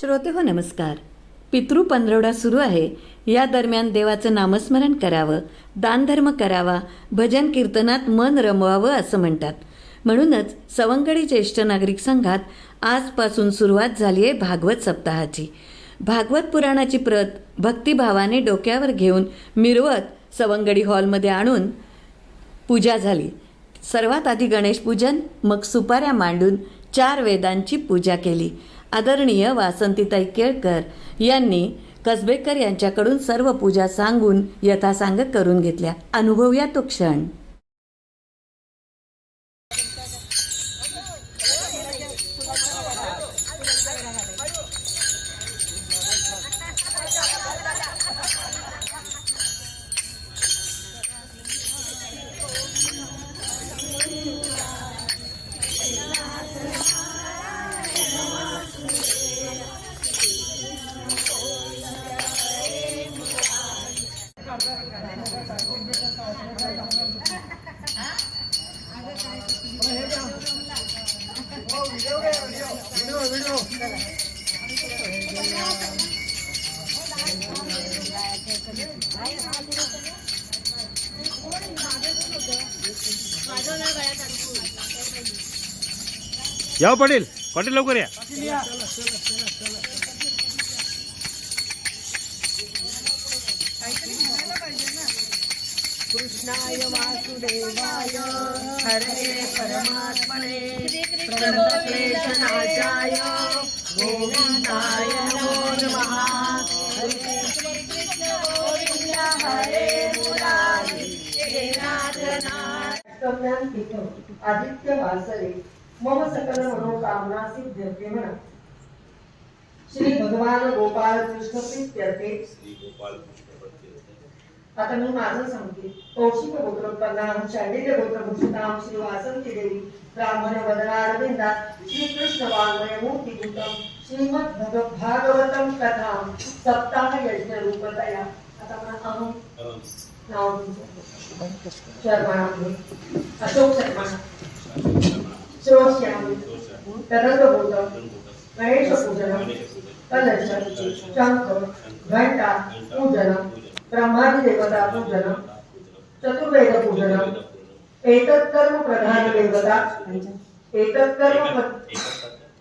श्रोते हो नमस्कार. पितृ पंधरवडा सुरू आहे. या दरम्यान देवाचं नामस्मरण करावं दानधर्म करावा भजन कीर्तनात मन रमवावं असं म्हणतात. म्हणूनच सवंगडी ज्येष्ठ नागरिक संघात आजपासून सुरुवात झाली आहे भागवत सप्ताहाची. भागवत पुराणाची प्रत भक्तिभावाने डोक्यावर घेऊन मिरवत सवंगडी हॉलमध्ये आणून पूजा झाली. सर्वात आधी गणेश पूजन मग सुपाऱ्या मांडून चार वेदांची पूजा केली. आदरणीय वासंतीताई केळकर यांनी कसबेकर यांच्याकडून सर्व पूजा सांगून यथासांग करून घेतल्या. अनुभवूया तो क्षण. या पाटील पाटील लवकर या. कृष्णाय वासुदेवाय हरे परमात्मने प्रणतक्लेशनाशाय गोविन्दाय नमो। नमः हरे कृष्ण गोविन्द हरे मुरारी हे नाथ कल्याण तिथं आदित्य वासरे मम सकल मनोकामना सिद्ध्यते म्हणा. श्री भगवान गोपाळ कृष्ण प्रीत्यर्थे आता मी माझं सांगते. कौशिक गोत्रोत्पन्नाम शांडिल्य गोत्रभूषिताम श्री वासंती देवी ब्राह्मण वदना अरविंदा श्रीकृष्ण वाङ्मय मूर्तिभूतम श्रीमद भग भागवतम कथाम सप्ताह यज्ञ रूपतया. आता मला अहम नाव शर्माणामध्ये अशोक शर्मा. श्रोश्यामी तरंग गौतम गणेश पूजन कलश. शंख. घंटा. पूजन. ब्रह्मादि देवता पूजन चतुर्वेद पूजन एतत् कर्म प्रधान देवता एतत् कर्म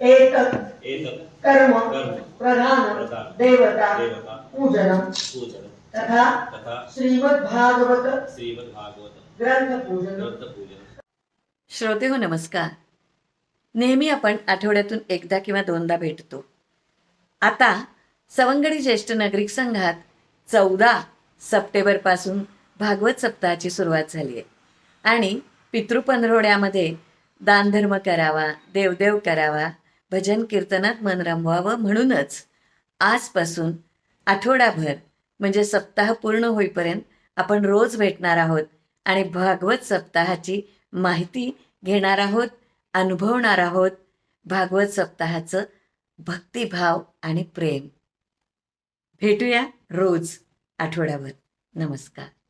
एतत् कर्म प्रधान देवता पूजन तथा श्रीमद् भागवत श्रीमद्भागवत ग्रंथ पूजन ग्रंथपूजन. श्रोते हो नमस्कार. नेहमी आपण आठवड्यातून एकदा किंवा दोनदा भेटतो. आता सवंगडी ज्येष्ठ नागरिक संघात चौदा सप्टेंबरपासून भागवत सप्ताहाची सुरुवात झाली आहे. आणि पितृपंधरवड्यामध्ये दानधर्म करावा देवदेव करावा भजन कीर्तनात मन रमवावं म्हणूनच आजपासून आठवडाभर म्हणजे सप्ताह पूर्ण होईपर्यंत आपण रोज भेटणार आहोत आणि भागवत सप्ताहाची माहिती घेणार आहोत अनुभवणार आहोत भागवत सप्ताहाचं भक्तिभाव आणि प्रेम. भेटूया रोज. आठवड्याभर नमस्कार.